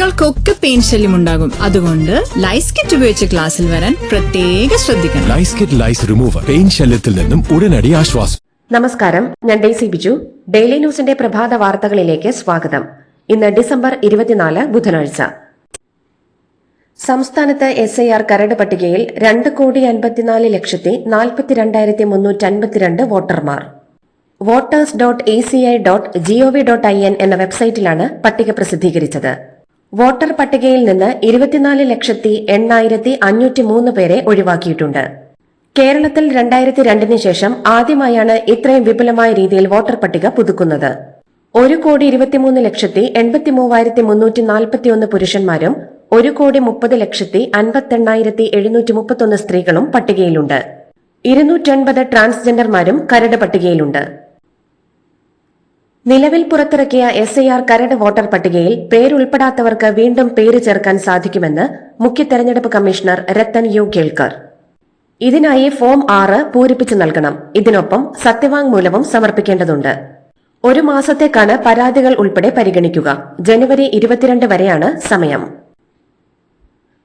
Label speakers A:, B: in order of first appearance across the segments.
A: കുട്ടികൾക്കൊക്കെ പെയിൻ ശല്യം ഉണ്ടാകും. അതുകൊണ്ട് ലൈസ് കിറ്റ് ഉപയോഗിച്ച് ക്ലാസ്സിൽ വരാൻ പ്രത്യേക ശ്രദ്ധിക്കണം.
B: Lice kit lice remover pain ശല്യത്തിൽ നിന്നും ഉടനടി ആശ്വാസം.
C: നമസ്കാരം ഞാൻ ഡെയ്സി ബിജു. ഡെയിലി ന്യൂസിന്റെ പ്രഭാത വാർത്തകളിലേക്ക് സ്വാഗതം. ഇന്ന് ഡിസംബർ ഇരുപത്തിനാല് ബുധനാഴ്ച. സംസ്ഥാനത്ത് എസ് ഐ ആർ കരട് പട്ടികയിൽ രണ്ട് കോടി അൻപത്തിനാല് ലക്ഷത്തി നാൽപ്പത്തിരണ്ടായിരത്തി മുന്നൂറ്റി അൻപത്തിരണ്ട് വോട്ടർമാർ voters dot E C I dot G O V dot I N എന്ന വെബ്സൈറ്റിലാണ് പട്ടിക പ്രസിദ്ധീകരിച്ചത്. വോട്ടർ പട്ടികയിൽ നിന്ന് ഇരുപത്തിനാല് ലക്ഷത്തി എണ്ണായിരത്തി അഞ്ഞൂറ്റി മൂന്ന് പേരെ ഒഴിവാക്കിയിട്ടുണ്ട്. കേരളത്തിൽ രണ്ടായിരത്തി രണ്ടിന് ശേഷം ആദ്യമായാണ് ഇത്രയും വിപുലമായ രീതിയിൽ വോട്ടർ പട്ടിക പുതുക്കുന്നത്. ഒരു കോടി ഇരുപത്തിമൂന്ന് ലക്ഷത്തി എൺപത്തി മൂവായിരത്തി മുന്നൂറ്റി നാൽപ്പത്തിയൊന്ന് പുരുഷന്മാരും ഒരു കോടി മുപ്പത് ലക്ഷത്തി അൻപത്തെണ്ണായിരത്തി എഴുന്നൂറ്റി മുപ്പത്തൊന്ന് സ്ത്രീകളും പട്ടികയിലുണ്ട്. ഇരുന്നൂറ്റൻപത് ട്രാൻസ്ജെൻഡർമാരും കരട് പട്ടികയിലുണ്ട്. നിലവിൽ പുറത്തിറക്കിയ എസ് ഐ ആർ കരട് വോട്ടർ പട്ടികയിൽ പേരുൾപ്പെടാത്തവർക്ക് വീണ്ടും പേര് ചേർക്കാൻ സാധിക്കുമെന്ന് മുഖ്യ തെരഞ്ഞെടുപ്പ് കമ്മീഷണർ രത്തൻ യു കേൾക്കർ. ഇതിനായി ഫോം ആറ് പൂരിപ്പിച്ചു നൽകണം. ഇതിനൊപ്പം സത്യവാങ്മൂലവും സമർപ്പിക്കേണ്ടതുണ്ട്. ഒരു മാസത്തേക്കാണ് പരാതികൾ ഉൾപ്പെടെ പരിഗണിക്കുക. ജനുവരി ഇരുപത്തിരണ്ട് വരെയാണ് സമയം.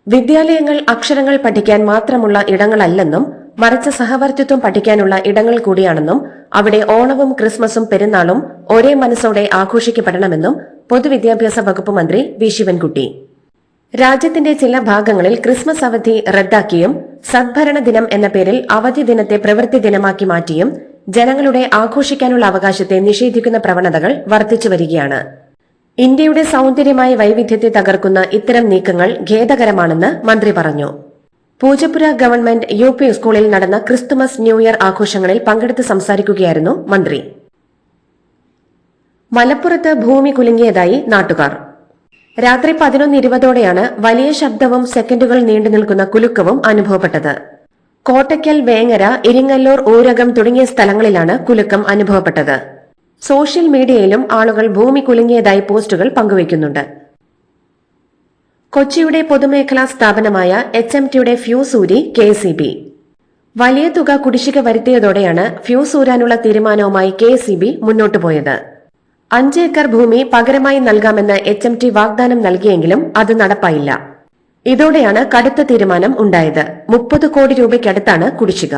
C: വിദ്യാലയങ്ങൾ അക്ഷരങ്ങൾ പഠിക്കാൻ മാത്രമുള്ള ഇടങ്ങളല്ലെന്നും മറിച്ച് സഹവർത്തിത്വം പഠിക്കാനുള്ള ഇടങ്ങൾ കൂടിയാണെന്നും അവിടെ ഓണവും ക്രിസ്മസും പെരുന്നാളും ഒരേ മനസ്സോടെ ആഘോഷിക്കപ്പെടണമെന്നും പൊതുവിദ്യാഭ്യാസ വകുപ്പ് മന്ത്രി വി. ശിവൻകുട്ടി. രാജ്യത്തിന്റെ ചില ഭാഗങ്ങളിൽ ക്രിസ്മസ് അവധി റദ്ദാക്കിയും സദ്ഭരണ ദിനം എന്ന പേരിൽ അവധി ദിനത്തെ പ്രവൃത്തി ദിനമാക്കി മാറ്റിയും ജനങ്ങളുടെ ആഘോഷിക്കാനുള്ള അവകാശത്തെ നിഷേധിക്കുന്ന പ്രവണതകൾ വർദ്ധിച്ചു വരികയാണ്. ഇന്ത്യയുടെ സൗന്ദര്യമായ വൈവിധ്യത്തെ തകർക്കുന്ന ഇത്തരം നീക്കങ്ങൾ ഖേദകരമാണെന്ന് മന്ത്രി പറഞ്ഞു. പൂജപ്പുര ഗവൺമെന്റ് യു പി സ്കൂളിൽ നടന്ന ക്രിസ്തുമസ് ന്യൂ ഇയർ ആഘോഷങ്ങളിൽ പങ്കെടുത്ത് സംസാരിക്കുകയായിരുന്നു മന്ത്രി. മലപ്പുറത്ത് ഭൂമി കുലുങ്ങിയതായി നാട്ടുകാർ. രാത്രി പതിനൊന്ന് ഇരുപതോടെയാണ് വലിയ ശബ്ദവും സെക്കൻഡുകൾ നീണ്ടു നിൽക്കുന്ന കുലുക്കവും അനുഭവപ്പെട്ടത്. കോട്ടയ്ക്കൽ വേങ്ങര ഇരിങ്ങല്ലൂർ ഊരകം തുടങ്ങിയ സ്ഥലങ്ങളിലാണ് കുലുക്കം അനുഭവപ്പെട്ടത്. സോഷ്യൽ മീഡിയയിലും ആളുകൾ ഭൂമി കുലുങ്ങിയതായി പോസ്റ്റുകൾ പങ്കുവയ്ക്കുന്നുണ്ട്. കൊച്ചിയുടെ പൊതുമേഖലാ സ്ഥാപനമായ എച്ച് എം ടിയുടെ ഫ്യൂസ് ഊരി കെ സി ബി. വലിയ തുക കുടിശ്ശിക വരുത്തിയതോടെയാണ് ഫ്യൂസ് ഊരാനുള്ള തീരുമാനവുമായി കെ സി ബി മുന്നോട്ടു പോയത്. അഞ്ച് ഏക്കർ ഭൂമി പകരമായി നൽകാമെന്ന് എച്ച് എം ടി വാഗ്ദാനം നൽകിയെങ്കിലും അത് നടപ്പായില്ല. ഇതോടെയാണ് കടുത്ത തീരുമാനം ഉണ്ടായത്. മുപ്പത് കോടി രൂപയ്ക്കടുത്താണ് കുടിശ്ശിക.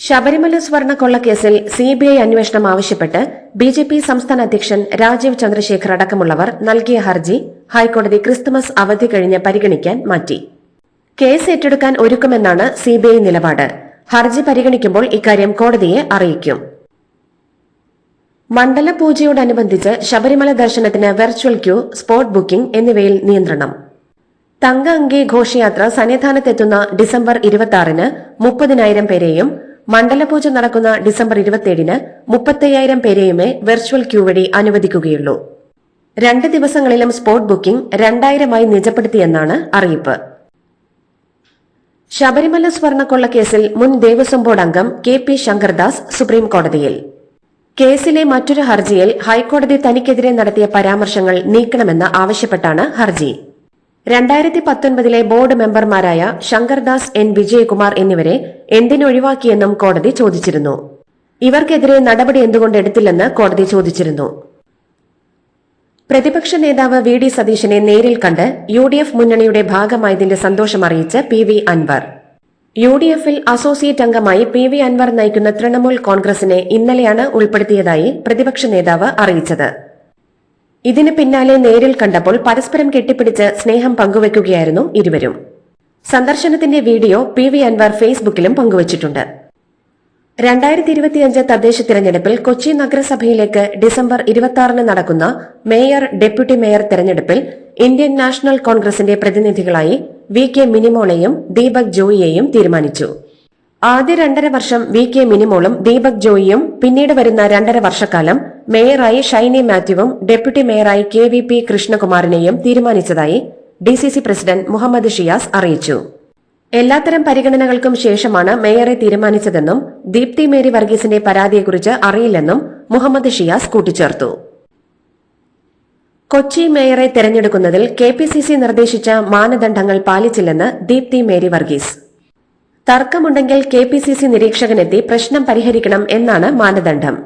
C: ശബരിമല സ്വർണ കൊള്ളക്കേസിൽ സിബിഐ അന്വേഷണം ആവശ്യപ്പെട്ട് ബി ജെ പി സംസ്ഥാന അധ്യക്ഷൻ രാജീവ് ചന്ദ്രശേഖർ അടക്കമുള്ളവർ നൽകിയ ഹർജി ഹൈക്കോടതി ക്രിസ്തുമസ് അവധി കഴിഞ്ഞ് പരിഗണിക്കാൻ മാറ്റി. കേസ് ഏറ്റെടുക്കാൻ ഒരുക്കുമെന്നാണ് സിബിഐ നിലപാട്. ഹർജി പരിഗണിക്കുമ്പോൾ ഇക്കാര്യം കോടതിയെ അറിയിക്കും. മണ്ഡല പൂജയോടനുബന്ധിച്ച് ശബരിമല ദർശനത്തിന് വെർച്വൽ ക്യൂ സ്പോട്ട് ബുക്കിംഗ് എന്നിവയിൽ നിയന്ത്രണം. തങ്ക അങ്കി ഘോഷയാത്ര സന്നിധാനത്തെത്തുന്ന ഡിസംബർ ഇരുപത്തി ആറിന് മുപ്പതിനായിരം പേരെയും മണ്ഡലപൂജ നടക്കുന്ന ഡിസംബർ ഇരുപത്തിയേഴിന് മുപ്പത്തയ്യായിരം പേരെയുമേ വെർച്വൽ ക്യൂ വഴി അനുവദിക്കുകയുള്ളൂ. രണ്ട് ദിവസങ്ങളിലും സ്പോട്ട് ബുക്കിംഗ് രണ്ടായിരമായി നിജപ്പെടുത്തിയെന്നാണ് അറിയിപ്പ്. ശബരിമല സ്വർണക്കൊള്ള കേസിൽ മുൻ ദേവസ്വം ബോർഡ് അംഗം കെ പി ശങ്കർദാസ് സുപ്രീം കോടതിയിൽ. കേസിലെ മറ്റൊരു ഹർജിയിൽ ഹൈക്കോടതി തനിക്കെതിരെ നടത്തിയ പരാമർശങ്ങൾ നീക്കണമെന്ന് ആവശ്യപ്പെട്ടാണ് ഹർജി. രണ്ടായിരത്തി പത്തൊൻപതിലെ ബോർഡ് മെമ്പർമാരായ ശങ്കർദാസ് എൻ വിജയകുമാർ എന്നിവരെ എന്തിനൊഴിവാക്കിയെന്നും കോടതി ചോദിച്ചിരുന്നു. ഇവർക്കെതിരെ നടപടി എന്തുകൊണ്ട് എടുത്തില്ലെന്ന് കോടതി ചോദിച്ചിരുന്നു. പ്രതിപക്ഷ നേതാവ് വി ഡി സതീശനെ നേരിൽ കണ്ട് യു ഡി എഫ് മുന്നണിയുടെ ഭാഗമായതിന്റെ സന്തോഷം അറിയിച്ച് P V Anvar. U D എഫിൽ അസോസിയേറ്റ് അംഗമായി പി വി അൻവർ നയിക്കുന്ന തൃണമൂൽ കോൺഗ്രസിനെ ഇന്നലെയാണ് ഉൾപ്പെടുത്തിയതായി പ്രതിപക്ഷ നേതാവ് അറിയിച്ചത്. ഇതിന് പിന്നാലെ നേരിൽ കണ്ടപ്പോൾ പരസ്പരം കെട്ടിപ്പിടിച്ച് സ്നേഹം പങ്കുവെക്കുകയായിരുന്നു ഇരുവരും. സന്ദർശനത്തിന്റെ വീഡിയോ പി വി അൻവർ ഫേസ്ബുക്കിലും പങ്കുവച്ചിട്ടുണ്ട്. രണ്ടായിരത്തി ഇരുപത്തിയഞ്ച് തദ്ദേശ തിരഞ്ഞെടുപ്പിൽ കൊച്ചി നഗരസഭയിലേക്ക് ഡിസംബർ ഇരുപത്തിയാറിന് നടക്കുന്ന മേയർ ഡെപ്യൂട്ടി മേയർ തെരഞ്ഞെടുപ്പിൽ ഇന്ത്യൻ നാഷണൽ കോൺഗ്രസിന്റെ പ്രതിനിധികളായി വി കെ മിനിമോളെയും ദീപക് ജോയിയെയും തീരുമാനിച്ചു. ആദ്യ രണ്ടര വർഷം വി കെ മിനിമോളും ദീപക് ജോയിയും പിന്നീട് വരുന്ന രണ്ടര വർഷക്കാലം മേയറായി ഷൈനി മാത്യുവും ഡെപ്യൂട്ടി മേയറായി കെ വി പി കൃഷ്ണകുമാറിനെയും തീരുമാനിച്ചതായി D C C president Muhammad Shiyas അറിയിച്ചു. എല്ലാത്തരം പരിഗണനകൾക്കും ശേഷമാണ് മേയറെ തീരുമാനിച്ചതെന്നും ദീപ്തി മേരി വർഗീസിന്റെ പരാതിയെക്കുറിച്ച് അറിയില്ലെന്നും മുഹമ്മദ് ഷിയാസ് കൂട്ടിച്ചേർത്തു. കൊച്ചി മേയറെ തെരഞ്ഞെടുക്കുന്നതിൽ കെ പി സി സി നിർദ്ദേശിച്ച മാനദണ്ഡങ്ങൾ പാലിച്ചില്ലെന്ന് ദീപ്തി മേരി വർഗീസ്. തർക്കമുണ്ടെങ്കിൽ കെ പി സി സി നിരീക്ഷകനെത്തി പ്രശ്നം പരിഹരിക്കണം എന്നാണ് മാനദണ്ഡം.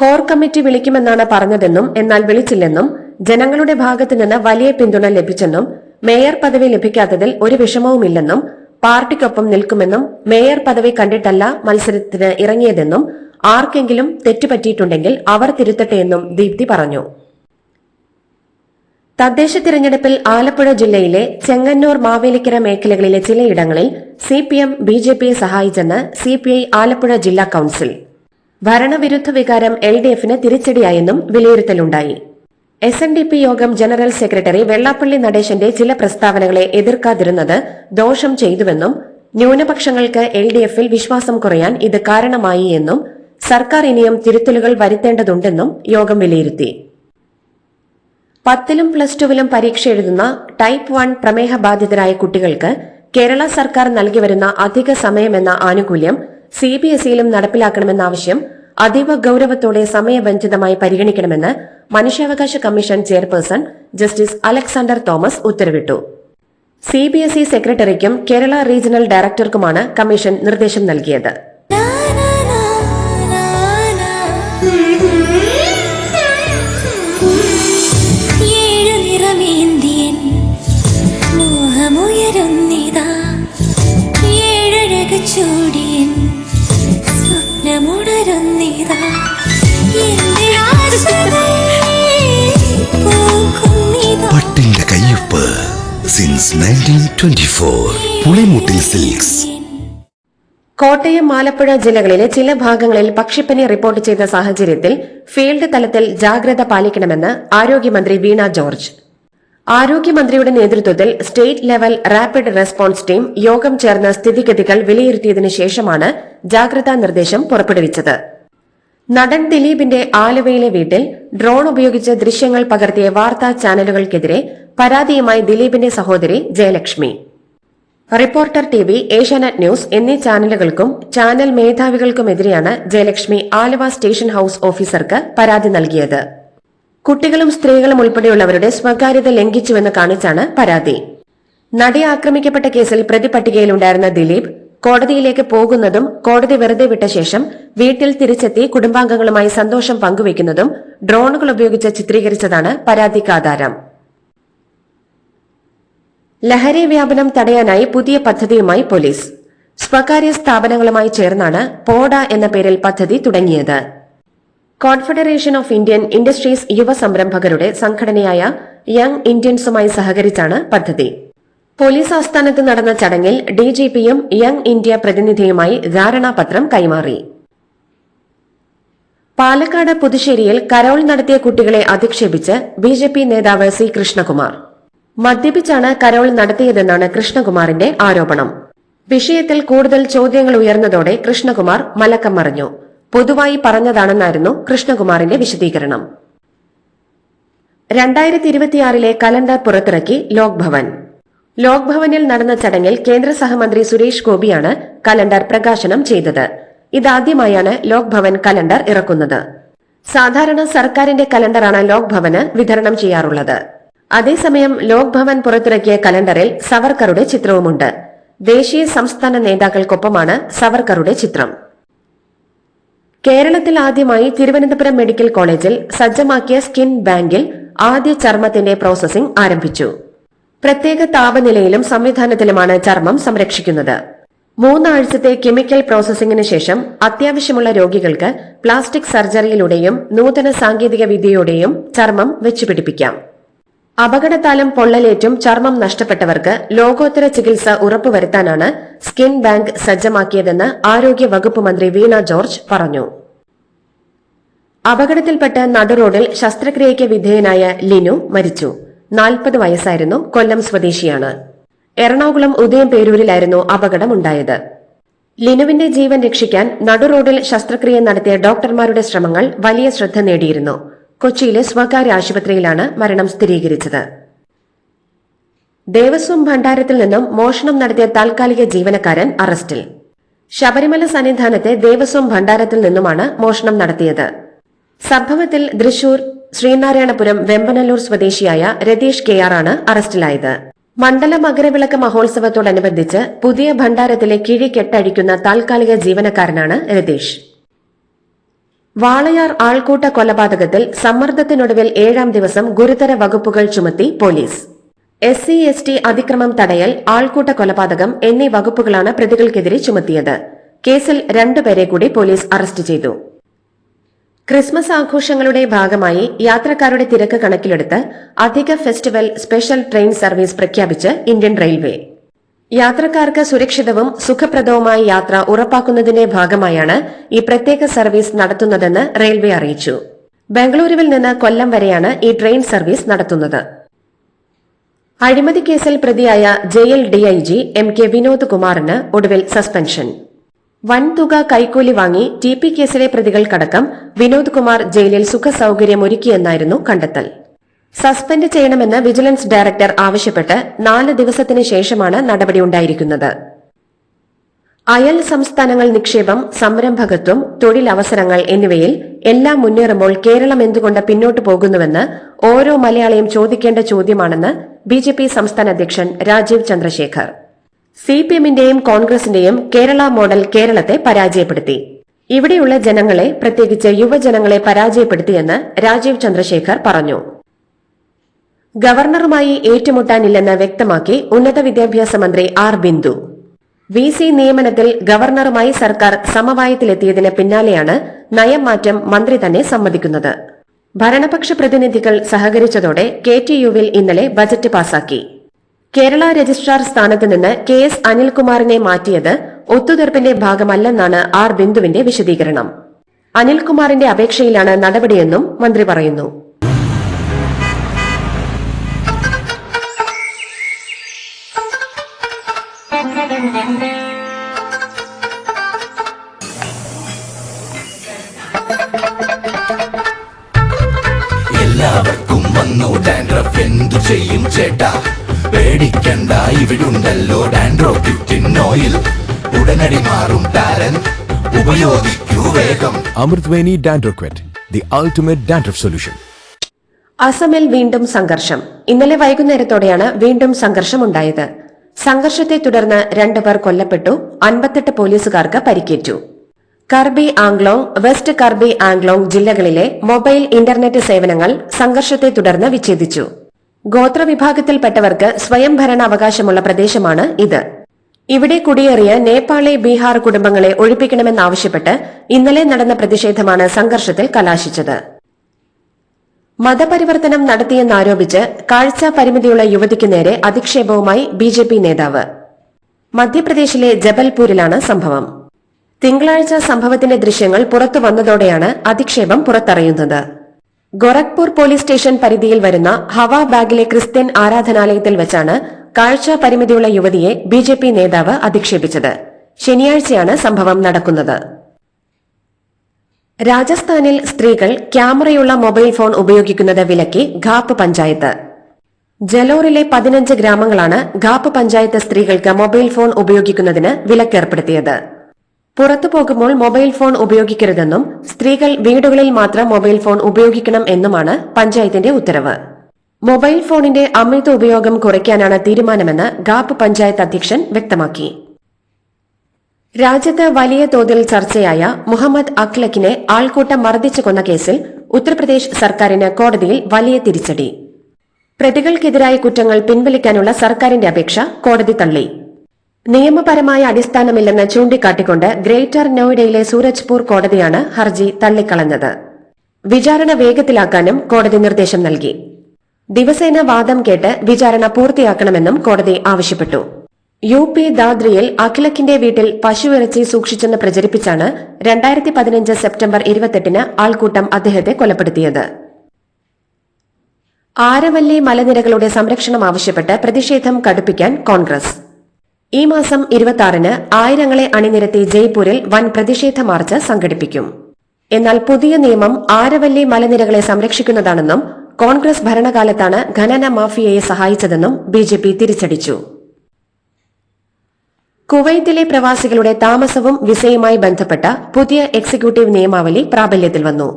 C: കോർ കമ്മിറ്റി വിളിക്കുമെന്നാണ് പറഞ്ഞതെന്നും എന്നാൽ വിളിച്ചില്ലെന്നും ജനങ്ങളുടെ ഭാഗത്തു നിന്ന് വലിയ പിന്തുണ ലഭിച്ചെന്നും മേയർ പദവി ലഭിക്കാത്തതിൽ ഒരു വിഷമവുമില്ലെന്നും പാർട്ടിക്കൊപ്പം നിൽക്കുമെന്നും മേയർ പദവി കണ്ടിട്ടല്ല മത്സരത്തിന് ഇറങ്ങിയതെന്നും ആർക്കെങ്കിലും തെറ്റുപറ്റിയിട്ടുണ്ടെങ്കിൽ അവർ തിരുത്തട്ടെ എന്നും ദീപ്തി പറഞ്ഞു. തദ്ദേശ തിരഞ്ഞെടുപ്പിൽ ആലപ്പുഴ ജില്ലയിലെ ചെങ്ങന്നൂർ മാവേലിക്കര മേഖലകളിലെ ചിലയിടങ്ങളിൽ C P M B J പിയെ സഹായിച്ചെന്ന് സി പി ഐ ആലപ്പുഴ ജില്ലാ കൌൺസിൽ. ഭരണവിരുദ്ധ വികാരം എൽ ഡി എഫിന് തിരിച്ചടിയായെന്നും വിലയിരുത്തലുണ്ടായി. എസ് എൻ ഡി പി യോഗം ജനറൽ സെക്രട്ടറി വെള്ളാപ്പള്ളി നടേശന്റെ ചില പ്രസ്താവനകളെ എതിർക്കാതിരുന്നത് ദോഷം ചെയ്തുവെന്നും ന്യൂനപക്ഷങ്ങൾക്ക് എൽ ഡി എഫിൽ വിശ്വാസം കുറയാൻ ഇത് കാരണമായി എന്നും സർക്കാർ ഇനിയും തിരുത്തലുകൾ വരുത്തേണ്ടതുണ്ടെന്നും യോഗം വിലയിരുത്തി. പത്തിലും പ്ലസ് ടുവിലും പരീക്ഷ എഴുതുന്ന ടൈപ്പ് വൺ പ്രമേഹ ബാധിതരായ കുട്ടികൾക്ക് കേരള സർക്കാർ നൽകി വരുന്ന അധിക സമയമെന്ന ആനുകൂല്യം സി ബി എസ് ഇയിലും നടപ്പിലാക്കണമെന്ന ആവശ്യം അതീവ ഗൌരവത്തോടെ സമയബന്ധിതമായി പരിഗണിക്കണമെന്ന് മനുഷ്യാവകാശ commission chairperson justice Alexander Thomas ഉത്തരവിട്ടു. സി ബി എസ് ഇ സെക്രട്ടറിക്കും കേരള റീജിയണൽ ഡയറക്ടർക്കുമാണ് കമ്മീഷൻ നിർദ്ദേശം നൽകിയത്.
D: സിൻസ് പുളിമുട്ടിൽ സിൽക്സ്
C: കോട്ടയം ആലപ്പുഴ ജില്ലകളിലെ ചില ഭാഗങ്ങളിൽ പക്ഷിപ്പനി റിപ്പോർട്ട് ചെയ്ത സാഹചര്യത്തിൽ ഫീൽഡ് തലത്തിൽ ജാഗ്രത പാലിക്കണമെന്ന് ആരോഗ്യമന്ത്രി വീണ ജോർജ്. ആരോഗ്യമന്ത്രിയുടെ നേതൃത്വത്തിൽ state level rapid response team യോഗം ചേർന്ന് സ്ഥിതിഗതികൾ വിലയിരുത്തിയതിനു ശേഷമാണ് ജാഗ്രതാ നിർദ്ദേശം പുറപ്പെടുവിച്ചത്. നടൻ ദിലീപിന്റെ ആലുവയിലെ വീട്ടിൽ ഡ്രോൺ ഉപയോഗിച്ച് ദൃശ്യങ്ങൾ പകർത്തിയ വാർത്താ ചാനലുകൾക്കെതിരെ പരാതിയുമായി ദിലീപിന്റെ സഹോദരി Jayalakshmi. Reporter T V Asianet news എന്നീ ചാനലുകൾക്കും ചാനൽ മേധാവികൾക്കുമെതിരെയാണ് ജയലക്ഷ്മി ആലുവ സ്റ്റേഷൻ ഹൌസ് ഓഫീസർക്ക് പരാതി നൽകിയത്. കുട്ടികളും സ്ത്രീകളും ഉൾപ്പെടെയുള്ളവരുടെ സ്വകാര്യത ലംഘിച്ചുവെന്ന് കാണിച്ചാണ് പരാതി. നടി ആക്രമിക്കപ്പെട്ട കേസിൽ പ്രതിപട്ടികയിലുണ്ടായിരുന്ന ദിലീപ് കോടതിയിലേക്ക് പോകുന്നതും കോടതി വെറുതെ വിട്ട ശേഷം വീട്ടിൽ തിരിച്ചെത്തി കുടുംബാംഗങ്ങളുമായി സന്തോഷം പങ്കുവയ്ക്കുന്നതും ഡ്രോണുകൾ ഉപയോഗിച്ച് ചിത്രീകരിച്ചതാണ് പരാതിക്കാധാരം ലഹരി വ്യാപനം തടയാനായി പുതിയ പദ്ധതിയുമായി പോലീസ്. സ്വകാര്യ സ്ഥാപനങ്ങളുമായി ചേർന്നാണ് പോഡ എന്ന പേരിൽ പദ്ധതി തുടങ്ങിയത്. കോൺഫെഡറേഷൻ ഓഫ് ഇന്ത്യൻ ഇൻഡസ്ട്രീസ് യുവ സംരംഭകരുടെ സംഘടനയായ യങ് ഇന്ത്യൻസുമായി സഹകരിച്ചാണ് പദ്ധതി. പോലീസ് ആസ്ഥാനത്ത് നടന്ന ചടങ്ങിൽ ഡിജിപിയും യങ് ഇന്ത്യ പ്രതിനിധിയുമായി ധാരണാപത്രം കൈമാറി. പാലക്കാട് പുതുശ്ശേരിയിൽ കരോൾ നടത്തിയ കുട്ടികളെ അധിക്ഷേപിച്ച് ബിജെപി നേതാവ് സി കൃഷ്ണകുമാർ. മദ്യപിച്ചാണ് കരോൾ നടത്തിയതെന്നാണ് കൃഷ്ണകുമാറിന്റെ ആരോപണം. വിഷയത്തിൽ കൂടുതൽ ചോദ്യങ്ങൾ ഉയർന്നതോടെ കൃഷ്ണകുമാർ മലക്കം മറിഞ്ഞു. പൊതുവായി പറഞ്ഞതാണെന്നായിരുന്നു കൃഷ്ണകുമാറിന്റെ വിശദീകരണം. രണ്ടായിരത്തി ഇരുപത്തിയാറിലെ കലണ്ടർ പുറത്തിറക്കി ലോക് ഭവൻ ലോക് ഭവനിൽ നടന്ന ചടങ്ങിൽ കേന്ദ്ര സഹമന്ത്രി സുരേഷ് ഗോപിയാണ് കലണ്ടർ പ്രകാശനം ചെയ്തത്. ഇതാദ്യമായാണ് ലോക്ഭവൻ കലണ്ടർ ഇറക്കുന്നത്. സാധാരണ സർക്കാരിന്റെ കലണ്ടറാണ് ലോക്ഭവന് വിതരണം ചെയ്യാറുള്ളത്. അതേസമയം ലോക്ഭവൻ പുറത്തിറക്കിയ കലണ്ടറിൽ സവർക്കറുടെ ചിത്രവുമുണ്ട്. ദേശീയ സംസ്ഥാന നേതാക്കൾക്കൊപ്പമാണ് സവർക്കറുടെ ചിത്രം. കേരളത്തിൽ ആദ്യമായി തിരുവനന്തപുരം മെഡിക്കൽ കോളേജിൽ സജ്ജമാക്കിയ സ്കിൻ ബാങ്കിൽ ആദ്യ ചർമ്മത്തിന്റെ പ്രോസസിംഗ് ആരംഭിച്ചു. പ്രത്യേക താപനിലയിലും സംവിധാനത്തിലുമാണ് ചർമ്മം സംരക്ഷിക്കുന്നത്. മൂന്നാഴ്ചത്തെ കെമിക്കൽ പ്രോസസ്സിംഗിന് ശേഷം അത്യാവശ്യമുള്ള രോഗികൾക്ക് പ്ലാസ്റ്റിക് സർജറിയിലൂടെയും നൂതന സാങ്കേതിക വിദ്യയോടെയും ചർമ്മം വെച്ചുപിടിപ്പിക്കാം. അപകടത്താലും പൊള്ളലേറ്റും ചർമ്മം നഷ്ടപ്പെട്ടവർക്ക് ലോകോത്തര ചികിത്സ ഉറപ്പുവരുത്താനാണ് സ്കിൻ ബാങ്ക് സജ്ജമാക്കിയതെന്ന് ആരോഗ്യ വകുപ്പ് മന്ത്രി വീണ ജോർജ് പറഞ്ഞു. അപകടത്തിൽപ്പെട്ട് നടുറോഡിൽ ശസ്ത്രക്രിയയ്ക്ക് വിധേയനായ ലിനു മരിച്ചു. നാൽപ്പത് വയസ്സായിരുന്നു കൊല്ലം സ്വദേശിയാണ്. എറണാകുളം ഉദയംപേരൂരിലായിരുന്നു അപകടമുണ്ടായത്. ലിനുവിന്റെ ജീവൻ രക്ഷിക്കാൻ നടുറോഡിൽ ശസ്ത്രക്രിയ നടത്തിയ ഡോക്ടർമാരുടെ ശ്രമങ്ങൾ വലിയ ശ്രദ്ധ നേടിയിരുന്നു. കൊച്ചിയിലെ സ്വകാര്യ ആശുപത്രിയിലാണ് മരണം സ്ഥിരീകരിച്ചത്. ദേവസ്വം ഭണ്ഡാരത്തിൽ നിന്നും മോഷണം നടത്തിയ താൽക്കാലിക ജീവനക്കാരൻ അറസ്റ്റിൽ. ശബരിമല സന്നിധാനത്തെ ദേവസ്വം ഭണ്ഡാരത്തിൽ നിന്നുമാണ് മോഷണം നടത്തിയത്. സംഭവത്തിൽ തൃശൂർ ശ്രീനാരായണപുരം വെമ്പനല്ലൂർ സ്വദേശിയായ രതീഷ് കെ ആർ ആണ് അറസ്റ്റിലായത്. മണ്ഡല മകരവിളക്ക് മഹോത്സവത്തോടനുബന്ധിച്ച് പുതിയ ഭണ്ഡാരത്തിലെ കിഴി കെട്ടഴിക്കുന്ന താൽക്കാലിക ജീവനക്കാരനാണ് രതീഷ്. വാളയാർ ആൾക്കൂട്ട കൊലപാതകത്തിൽ സമ്മർദ്ദത്തിനൊടുവിൽ ഏഴാം ദിവസം ഗുരുതര വകുപ്പുകൾ ചുമത്തി police. S C S T അതിക്രമം തടയൽ ആൾക്കൂട്ട കൊലപാതകം എന്നീ വകുപ്പുകളാണ് പ്രതികൾക്കെതിരെ ചുമത്തിയത്. കേസിൽ രണ്ടുപേരെ കൂടി പോലീസ് അറസ്റ്റ് ചെയ്തു. ക്രിസ്മസ് ആഘോഷങ്ങളുടെ ഭാഗമായി യാത്രക്കാരുടെ തിരക്ക് കണക്കിലെടുത്ത് അധിക ഫെസ്റ്റിവൽ സ്പെഷ്യൽ ട്രെയിൻ സർവീസ് പ്രഖ്യാപിച്ച് ഇന്ത്യൻ റെയിൽവേ. യാത്രക്കാർക്ക് സുരക്ഷിതവും സുഖപ്രദവുമായ യാത്ര ഉറപ്പാക്കുന്നതിന്റെ ഭാഗമായാണ് ഈ പ്രത്യേക സർവീസ് നടത്തുന്നതെന്ന് റെയിൽവേ അറിയിച്ചു. ബംഗളൂരുവിൽ നിന്ന് കൊല്ലം വരെയാണ് ഈ ട്രെയിൻ സർവീസ് നടത്തുന്നത്. അഴിമതി കേസിൽ പ്രതിയായ jail DIG M K Vinod കുമാറിന് ഒടുവിൽ സസ്പെൻഷൻ. വൻതുക കൈക്കൂലി വാങ്ങി ടി പി കേസിലെ പ്രതികൾക്കടക്കം വിനോദ് കുമാർ ജയിലിൽ സുഖസൌകര്യമൊരുക്കിയെന്നായിരുന്നു കണ്ടെത്തൽ. സസ്പെൻഡ് ചെയ്യണമെന്ന് വിജിലൻസ് ഡയറക്ടർ ആവശ്യപ്പെട്ട് നാല് ദിവസത്തിന് ശേഷമാണ് നടപടിയുണ്ടായിരിക്കുന്നത്. അയൽ സംസ്ഥാനങ്ങൾ നിക്ഷേപം സംരംഭകത്വം തൊഴിലവസരങ്ങൾ എന്നിവയിൽ എല്ലാം മുന്നേറുമ്പോൾ കേരളം എന്തുകൊണ്ട് പിന്നോട്ടു പോകുന്നുവെന്ന് ഓരോ മലയാളിയും ചോദിക്കേണ്ട ചോദ്യമാണെന്ന് ബിജെപി സംസ്ഥാന അധ്യക്ഷൻ രാജീവ് ചന്ദ്രശേഖർ. സി പി എമ്മിന്റെയും കോൺഗ്രസിന്റെയും കേരള മോഡൽ കേരളത്തെ പരാജയപ്പെടുത്തി. ഇവിടെയുള്ള ജനങ്ങളെ പ്രത്യേകിച്ച് യുവജനങ്ങളെ പരാജയപ്പെടുത്തിയെന്ന് രാജീവ് ചന്ദ്രശേഖർ പറഞ്ഞു. ഗവർണറുമായി ഏറ്റുമുട്ടാനില്ലെന്ന് വ്യക്തമാക്കി ഉന്നത വിദ്യാഭ്യാസ മന്ത്രി ആർ ബിന്ദു. വി സി നിയമനത്തിൽ ഗവർണറുമായി സർക്കാർ സമവായത്തിലെത്തിയതിന് പിന്നാലെയാണ് നയം മാറ്റം മന്ത്രി തന്നെ സമ്മതിക്കുന്നത്. ഭരണപക്ഷ പ്രതിനിധികൾ സഹകരിച്ചതോടെ കെ ടി യുവിൽ ഇന്നലെ ബജറ്റ് പാസാക്കി. കേരള രജിസ്ട്രാർ സ്ഥാനത്ത് നിന്ന് കെ എസ് അനിൽകുമാറിനെ മാറ്റിയത് ഒത്തുതീർപ്പിന്റെ ഭാഗമല്ലെന്നാണ് ആർ ബിന്ദുവിന്റെ വിശദീകരണം. അനിൽകുമാറിന്റെ അപേക്ഷയിലാണ് നടപടിയെന്നും മന്ത്രി പറയുന്നു.
D: എല്ലാവർക്കും വന്നു ഡാൻഡ്രഫ് എന്തു ചെയ്യും ചേട്ടാ? പേടിക്കണ്ട ഇവിടുണ്ടല്ലോ ഡാൻഡ്രോ ഫിഫ്റ്റിൻ ഓയിൽ. ഉടനടി മാറും ടാരൻ ഉപയോഗിക്കൂ വേഗം.
B: Amritveni dandro quit the ultimate dandruff solution.
C: അസമിൽ വീണ്ടും സംഘർഷം. ഇന്നലെ വൈകുന്നേരത്തോടെയാണ് വീണ്ടും സംഘർഷമുണ്ടായത്. സംഘർഷത്തെ തുടർന്ന് രണ്ടുപേർ കൊല്ലപ്പെട്ടു അൻപത്തെട്ട് പോലീസുകാർക്ക് പരിക്കേറ്റു. കർബി ആംഗ്ലോങ് വെസ്റ്റ് കർബി ആംഗ്ലോങ് ജില്ലകളിലെ മൊബൈൽ ഇന്റർനെറ്റ് സേവനങ്ങൾ സംഘർഷത്തെ തുടർന്ന് വിച്ഛേദിച്ചു. ഗോത്രവിഭാഗത്തിൽപ്പെട്ടവർക്ക് സ്വയംഭരണ അവകാശമുള്ള പ്രദേശമാണ് ഇത്. ഇവിടെ കുടിയേറിയ നേപ്പാളി ബീഹാർ കുടുംബങ്ങളെ ഒഴിപ്പിക്കണമെന്നാവശ്യപ്പെട്ട് ഇന്നലെ നടന്ന പ്രതിഷേധമാണ് സംഘർഷത്തിൽ കലാശിച്ചത്. മതപരിവർത്തനം നടത്തിയെന്നാരോപിച്ച് കാഴ്ച പരിമിതിയുള്ള യുവതിക്ക് നേരെ അധിക്ഷേപവുമായി ബി ജെ പി നേതാവ്. മധ്യപ്രദേശിലെ ജബൽപൂരിലാണ് സംഭവം. തിങ്കളാഴ്ച സംഭവത്തിന്റെ ദൃശ്യങ്ങൾ പുറത്തു വന്നതോടെയാണ് അധിക്ഷേപം പുറത്തറിയുന്നത്. ഗോരഖ്പൂർ പോലീസ് സ്റ്റേഷൻ പരിധിയിൽ വരുന്ന ഹവാ ബാഗിലെ ക്രിസ്ത്യൻ ആരാധനാലയത്തിൽ വെച്ചാണ് കാഴ്ച പരിമിതിയുള്ള യുവതിയെ ബി ജെ പി നേതാവ് അധിക്ഷേപിച്ചത്. ശനിയാഴ്ചയാണ് സംഭവം നടക്കുന്നത്. രാജസ്ഥാനിൽ സ്ത്രീകൾ ക്യാമറയുള്ള മൊബൈൽ ഫോൺ ഉപയോഗിക്കുന്നത് വിലക്കി ഘാപ്പ് പഞ്ചായത്ത്. ജലോറിലെ പതിനഞ്ച് ഗ്രാമങ്ങളാണ് ഘാപ്പ് പഞ്ചായത്ത് സ്ത്രീകൾക്ക് മൊബൈൽ ഫോൺ ഉപയോഗിക്കുന്നതിന് വിലക്കേർപ്പെടുത്തിയത്. പുറത്തു പോകുമ്പോൾ മൊബൈൽ ഫോൺ ഉപയോഗിക്കരുതെന്നും സ്ത്രീകൾ വീടുകളിൽ മാത്രം മൊബൈൽ ഫോൺ ഉപയോഗിക്കണം എന്നുമാണ് പഞ്ചായത്തിന്റെ ഉത്തരവ്. മൊബൈൽ ഫോണിന്റെ അമിത ഉപയോഗം കുറയ്ക്കാനാണ് തീരുമാനമെന്ന് ഗാപ്പ് പഞ്ചായത്ത് അധ്യക്ഷൻ വ്യക്തമാക്കി. രാജ്യത്ത് വലിയ തോതിൽ ചർച്ചയായ മുഹമ്മദ് അഖ്ലഖിനെ ആൾക്കൂട്ടം മർദ്ദിച്ചു കൊന്ന കേസിൽ ഉത്തർപ്രദേശ് സർക്കാരിന് കോടതിയിൽ വലിയ തിരിച്ചടി. പ്രതികൾക്കെതിരായ കുറ്റങ്ങൾ പിൻവലിക്കാനുള്ള സർക്കാരിന്റെ അപേക്ഷ കോടതി തള്ളി. നിയമപരമായ അടിസ്ഥാനമില്ലെന്ന് ചൂണ്ടിക്കാട്ടിക്കൊണ്ട് ഗ്രേറ്റർ നോയിഡയിലെ സൂരജ്പൂർ കോടതിയാണ് ഹർജി തള്ളിക്കളഞ്ഞത്. വിചാരണ വേഗത്തിലാക്കാനും കോടതി നിർദ്ദേശം നൽകി. ദിവസേന വാദം കേട്ട് വിചാരണ പൂർത്തിയാക്കണമെന്നും കോടതി ആവശ്യപ്പെട്ടു. യു പി ദാദ്രിയിൽ അഖിലക്കിന്റെ വീട്ടിൽ പശുവിറച്ചി സൂക്ഷിച്ചെന്ന് പ്രചരിപ്പിച്ചാണ് രണ്ടായിരത്തി പതിനഞ്ച് സെപ്റ്റംബർ ഇരുപത്തെട്ടിന് ആൾക്കൂട്ടം അദ്ദേഹത്തെ കൊലപ്പെടുത്തിയത്. ആരവല്ലി മലനിരകളുടെ സംരക്ഷണം ആവശ്യപ്പെട്ട് പ്രതിഷേധം കടുപ്പിക്കാൻ കോൺഗ്രസ്. ഈ മാസം ഇരുപത്തി ആറിന് ആയിരങ്ങളെ അണിനിരത്തി ജയ്പൂരിൽ വൻ പ്രതിഷേധ മാർച്ച് സംഘടിപ്പിക്കും. എന്നാൽ പുതിയ നിയമം ആരവല്ലി മലനിരകളെ സംരക്ഷിക്കുന്നതാണെന്നും കോൺഗ്രസ് ഭരണകാലത്താണ് ഖനന മാഫിയയെ സഹായിച്ചതെന്നും ബിജെപി തിരിച്ചടിച്ചു. കുവൈത്തിലെ പ്രവാസികളുടെ താമസവും വിസയുമായി ബന്ധപ്പെട്ട പുതിയ എക്സിക്യൂട്ടീവ് നിയമാവലി പ്രാബല്യത്തിൽ വന്നു.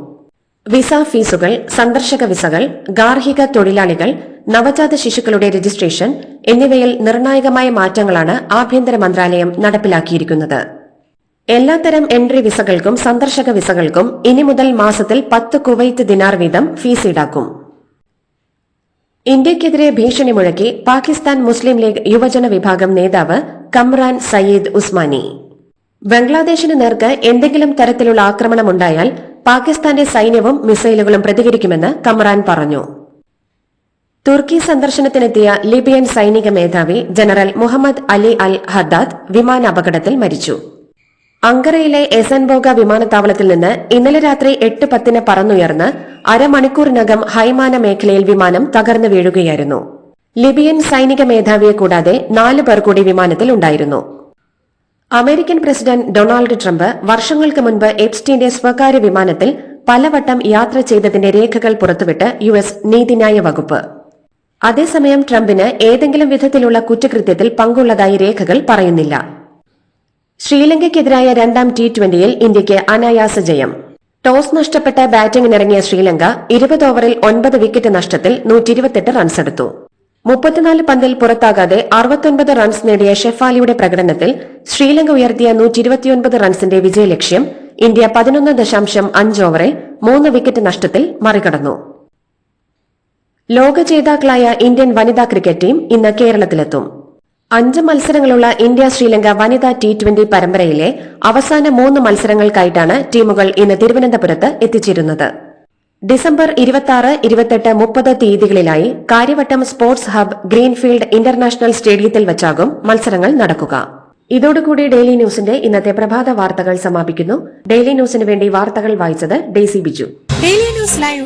C: വിസ ഫീസുകൾ സന്ദർശക വിസകൾ ഗാർഹിക തൊഴിലാളികൾ നവജാത ശിശുക്കളുടെ രജിസ്ട്രേഷൻ എന്നിവയിൽ നിർണായകമായ മാറ്റങ്ങളാണ് ആഭ്യന്തര മന്ത്രാലയം നടപ്പിലാക്കിയിരിക്കുന്നത്. എല്ലാത്തരം എൻട്രി വിസകൾക്കും സന്ദർശക വിസകൾക്കും ഇനി മുതൽ മാസത്തിൽ പത്ത് കുവൈത്ത് ദിനാർ വീതം ഫീസ് ഈടാക്കും. ഇന്ത്യക്കെതിരെ ഭീഷണി മുഴക്കി പാകിസ്ഥാൻ മുസ്ലിം ലീഗ് യുവജന വിഭാഗം നേതാവ് കമ്രാൻ സയ്യിദ് ഉസ്മാനി. ബംഗ്ലാദേശിന് നേർക്ക് എന്തെങ്കിലും തരത്തിലുള്ള ആക്രമണമുണ്ടായാൽ പാകിസ്ഥാന്റെ സൈന്യവും മിസൈലുകളും പ്രതികരിക്കുമെന്ന് കമ്രാൻ പറഞ്ഞു. തുർക്കി സന്ദർശനത്തിനെത്തിയ ലിബിയൻ സൈനിക മേധാവി general Muhammad Ali al Haddad വിമാനാപകടത്തിൽ മരിച്ചു. അങ്കറയിലെ എസൻബോഗ വിമാനത്താവളത്തിൽ നിന്ന് ഇന്നലെ രാത്രി എട്ട് പത്തിന് പറന്നുയർന്ന് അരമണിക്കൂറിനകം ഹൈമാന മേഖലയിൽ വിമാനം തകർന്നു വീഴുകയായിരുന്നു. ലിബിയൻ സൈനിക മേധാവിയെ കൂടാതെ നാല് പേർ കൂടി വിമാനത്തിൽ ഉണ്ടായിരുന്നു. അമേരിക്കൻ പ്രസിഡന്റ് ഡൊണാൾഡ് ട്രംപ് വർഷങ്ങൾക്ക് മുൻപ് എപ്സ്റ്റീന്റെ സ്വകാര്യ വിമാനത്തിൽ പലവട്ടം യാത്ര ചെയ്തതിന്റെ രേഖകൾ പുറത്തുവിട്ട് യുഎസ് നീതിന്യായ വകുപ്പ്. അതേസമയം ട്രംപിന് ഏതെങ്കിലും വിധത്തിലുള്ള കുറ്റകൃത്യത്തിൽ പങ്കുള്ളതായി രേഖകൾ പറയുന്നില്ല. ശ്രീലങ്കയ്ക്കെതിരായ രണ്ടാം ടി ട്വന്റിയിൽ ഇന്ത്യയ്ക്ക് അനായാസ ജയം. ടോസ് നഷ്ടപ്പെട്ട ബാറ്റിംഗിനിറങ്ങിയ ശ്രീലങ്ക ഇരുപത് ഓവറിൽ ഒൻപത് വിക്കറ്റ് നഷ്ടത്തിൽ നൂറ്റിയിരുപത്തെട്ട് റൺസെടുത്തു. മുപ്പത്തിനാല് പന്തിൽ പുറത്താകാതെ അറുപത്തൊൻപത് റൺസ് നേടിയ ഷെഫാലിയുടെ പ്രകടനത്തിൽ ശ്രീലങ്ക ഉയർത്തിയ നൂറ്റിയിരുപത്തിയൊൻപത് റൺസിന്റെ വിജയലക്ഷ്യം ഇന്ത്യ പതിനൊന്ന് ദശാംശം അഞ്ച് ഓവറിൽ മൂന്ന് വിക്കറ്റ് നഷ്ടത്തിൽ മറികടന്നു. ലോക ജേതാക്കളായ ഇന്ത്യൻ വനിതാ ക്രിക്കറ്റ് ടീം ഇന്ന് കേരളത്തിലെത്തും. അഞ്ച് മത്സരങ്ങളുള്ള ഇന്ത്യ ശ്രീലങ്ക വനിതാ ടി ട്വന്റി പരമ്പരയിലെ അവസാന മൂന്ന് മത്സരങ്ങൾക്കായിട്ടാണ് ടീമുകൾ ഇന്ന് തിരുവനന്തപുരത്ത് എത്തിച്ചേരുന്നത്. ഡിസംബർ ഇരുപത്തിയാറ് ഇരുപത്തെട്ട് മുപ്പത് തീയതികളിലായി Karyavattom sports hub greenfield international സ്റ്റേഡിയത്തിൽ വച്ചാകും മത്സരങ്ങൾ നടക്കുക. ഇതോടുകൂടി ഡെയിലി ന്യൂസിന്റെ ഇന്നത്തെ പ്രഭാത വാർത്തകൾ സമാപിക്കുന്നു. ഡെയിലി ന്യൂസിന് വേണ്ടി വാർത്തകൾ വായിച്ചത്
E: Daisy Biju. Daily news live